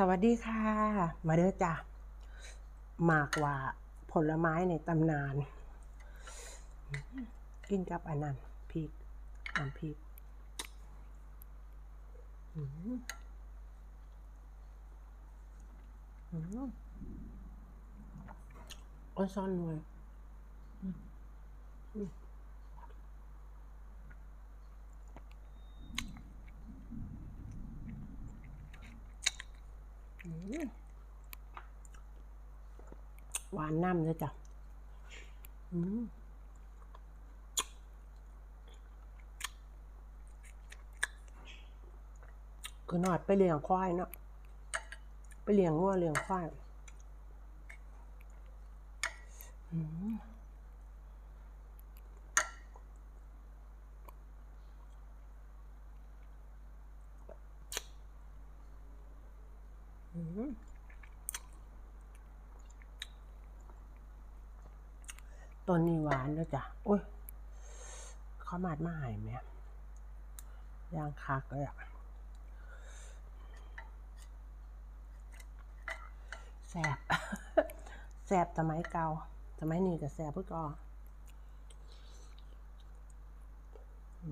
สวัสดีค่ะ มาเด้อจ้ะมากว่าผลไม้ในตำนาน กินกับอันนั้นพริกน้ำพริกอืมอืมอ้อนซ่อนหน่วยอืมอืมอืม หวานน้ำเลยจ้ะคือหนอดไปเลี้ยงควายเนาะไปเลี้ยงงัวเลี้ยงควายอืม ต้นนี้หวานแล้วจ้ะโอ้ยเขามาดมาหายไหมย่างคักเลยอะแสบแสบสมัยเก่าสมัยนี้ก็แสบเพื่อก่ออื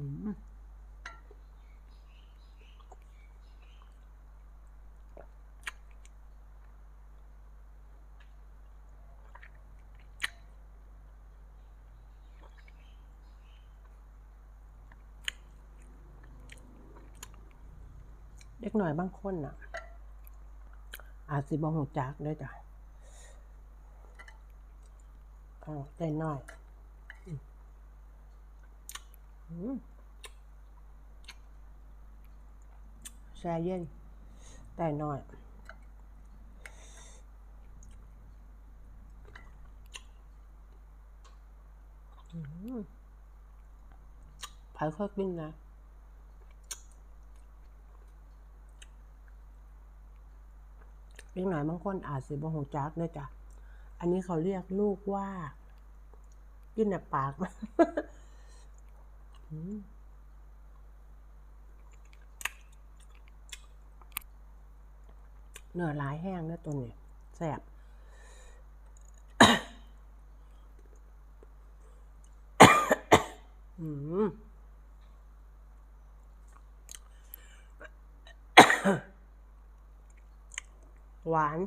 เด็กหน่อยบางคนน่ะ อาจสิบองหูจักด้วยจ้ะอ๋อใจน้อยอืมแช่เย็นแต่น้อยอืมไผ่ค่อยกินนะ เล็กหน่อยบางคนอาจสิบ่หูจักด้วยจ้ะ อันนี้เขาเรียกลูกว่ากินในปากเนื้อหลายแห้งเด้อตัวนี้แซ่บอืม หวาน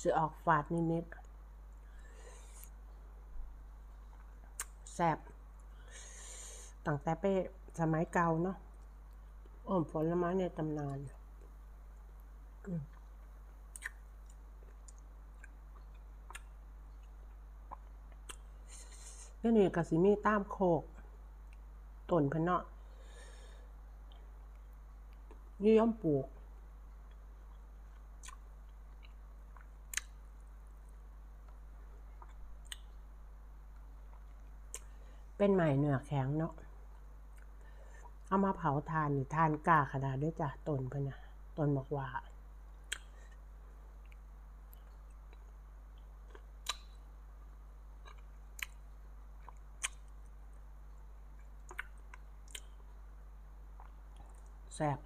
สิออกฝาดนิดๆแซ่บตั้งแต่ไปสมัยเก่าเนาะอ้อมผลไม้ในตำนานอืมเนี้ก็สิมีตามโคกต้นพนเนาะนิยมปลูก เป็นใหม่เนื้อแข็งเนาะเอามาเผาทานนี่ทานกล้าขนาดด้วยจ้ะต้นเพิ่นนะต้นบอกว่าแซ่บ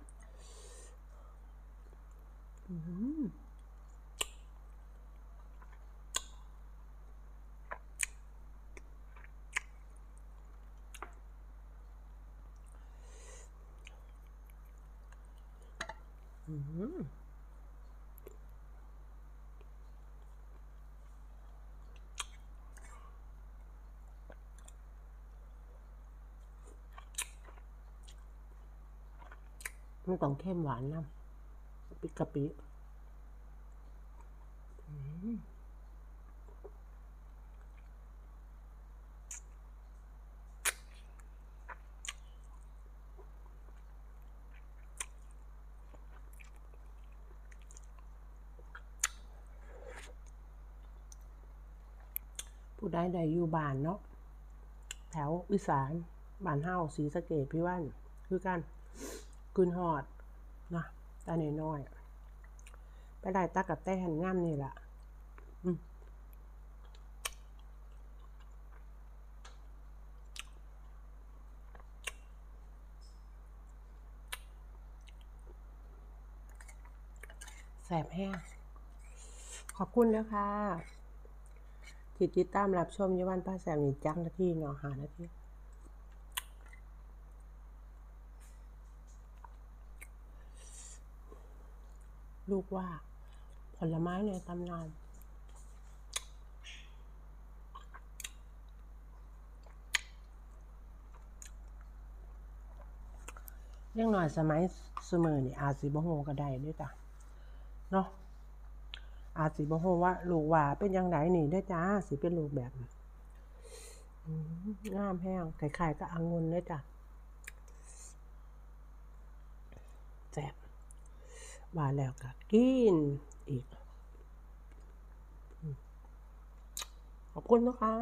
อืม ไมมันต้องเข้มหวานนะปิกะปิอืม ผู้ใดใดอยู่บ้านเนาะแถวอีสานบ้านเฮาศรีสะเกดพี่ว่านคือกันคืนหอดนะตาหน่น้อยไปได้ตากับแต้นง่ามนี่แหละแสบแห้งขอบคุณนะคะ ที่ติดตามรับชมยวันป้าแสบนี่จักนาทีเนาะหานาทีลูกว่า ผลไม้ในตำนานเรื่องหน่อยสมัยเสมอนี่อาจสิบ่ฮู้ก็ได้ด้วยจ้ะเนาะ อาจสิบ่ฮู้ว่าลูกว่าเป็นยังไงนี่เด้จ้าสิเป็นลูกแบบงามแฮงไข่ไข่ก็อังุนเด้จ้ะแซ่บว่าแล้วก็กินอีก ขอบคุณนะคะ